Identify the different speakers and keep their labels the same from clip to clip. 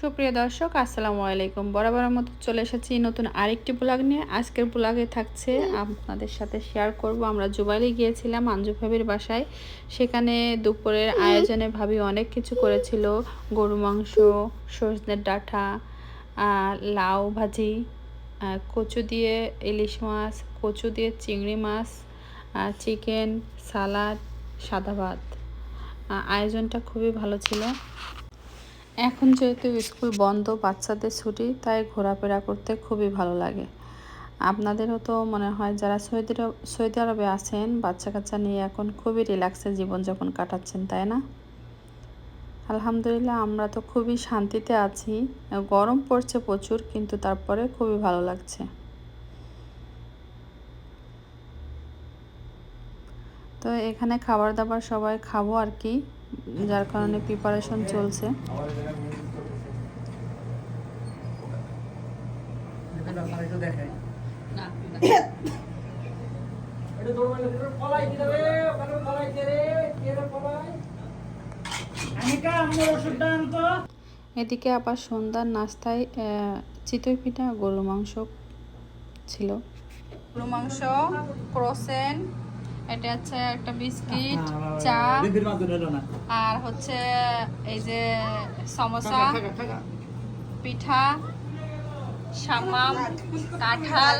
Speaker 1: সুপ্রিয় দর্শক আসসালামু আলাইকুম। বরাবরের মতো চলে এসেছি নতুন আরেকটি ব্লগ নিয়ে। আজকের ব্লগে থাকছে আপনাদের সাথে শেয়ার করব। আমরা জুবাইলে গিয়েছিলাম আঞ্জু ভাবির বাসায়। সেখানে দুপুরের আয়োজনে ভাবি অনেক কিছু করেছিল। গরু মাংস সজনের ডাঁটা লাউ ভাজি কচু দিয়ে ইলিশ মাছ কচু দিয়ে চিংড়ি মাছ চিকেন সালাড সাদা ভাত। আয়োজনটা খুবই ভালো ছিল। এখন যেহেতু স্কুল বন্ধ, বাচ্চাদের ছুটি, তাই ঘোরাফেরা করতে খুবই ভালো লাগে। আপনাদেরও তো মনে হয় যারা সৌদি সৌদি আরবে আছেন বাচ্চা কাচ্চা নিয়ে এখন খুবই রিল্যাক্সে জীবনযাপন কাটাচ্ছেন, তাই না? আলহামদুলিল্লাহ, আমরা তো খুবই শান্তিতে আছি। গরম পড়ছে প্রচুর, কিন্তু তারপরে খুবই ভালো লাগছে। তো এখানে খাবার দাবার সবাই খাব আর কি। যার কারণে প্রিপারেশন চলছে। এদিকে আবার সন্ধ্যার নাস্তায় চিতই পিঠা গরু মাংস ছিল। গরু মাংস, ক্রোসেন এটা হচ্ছে একটা বিস্কিট চা আর হচ্ছে এই যে সমোসা পিঠা সামাম কাঁঠাল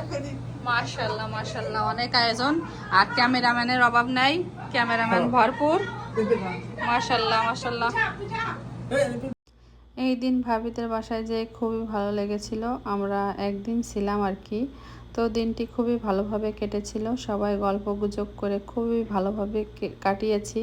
Speaker 1: মার্শাল্লাহ মার্শাল্লাহ অনেক আয়োজন। আর ক্যামেরাম্যানের অভাব নাই ক্যামেরাম্যান ভরপুর। মার্শাল্লাহ মার্শাল্লাহ এই দিন ভাবিদের বাসায় যে খুবই ভালো লেগেছিল। আমরা একদিন ছিলাম আর কি। তো দিনটি খুবই ভালোভাবে কেটেছিল। সবাই গল্প গুজব করে খুবই ভালোভাবে কাটিয়েছি।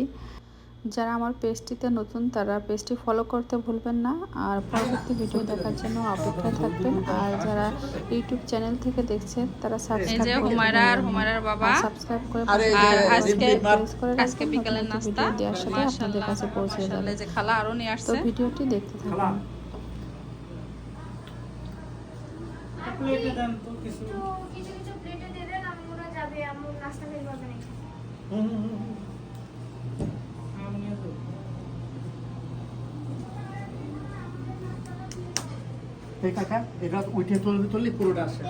Speaker 1: যারা আমার পেজটিতে নতুন তারা পেজটি ফলো করতে ভুলবেন না। আর পরবর্তী ভিডিও দেখার জন্য অপেক্ষায় থাকবেন। আর যারা ইউটিউব চ্যানেল থেকে দেখছেন তারা সাবস্ক্রাইব
Speaker 2: হুমায়রা আর হুমায়রার বাবা।
Speaker 1: সাবস্ক্রাইব করে
Speaker 3: আর
Speaker 2: আজকে আজকে বিকালের নাস্তা।
Speaker 1: দেওয়ার সাথে আপনাদের কাছে পৌঁছে যাবে।
Speaker 2: যে খালা আরও নিয়ে
Speaker 1: তো ভিডিওটি দেখতে থাকুন।
Speaker 4: তো কিছু। কিছু প্লেটে দিয়ে দেন আম্মুরা যাবে আম্মু নাস্তা পারবে না
Speaker 3: এই এটা উঠে তুললে তুললে পুরোটা আসে।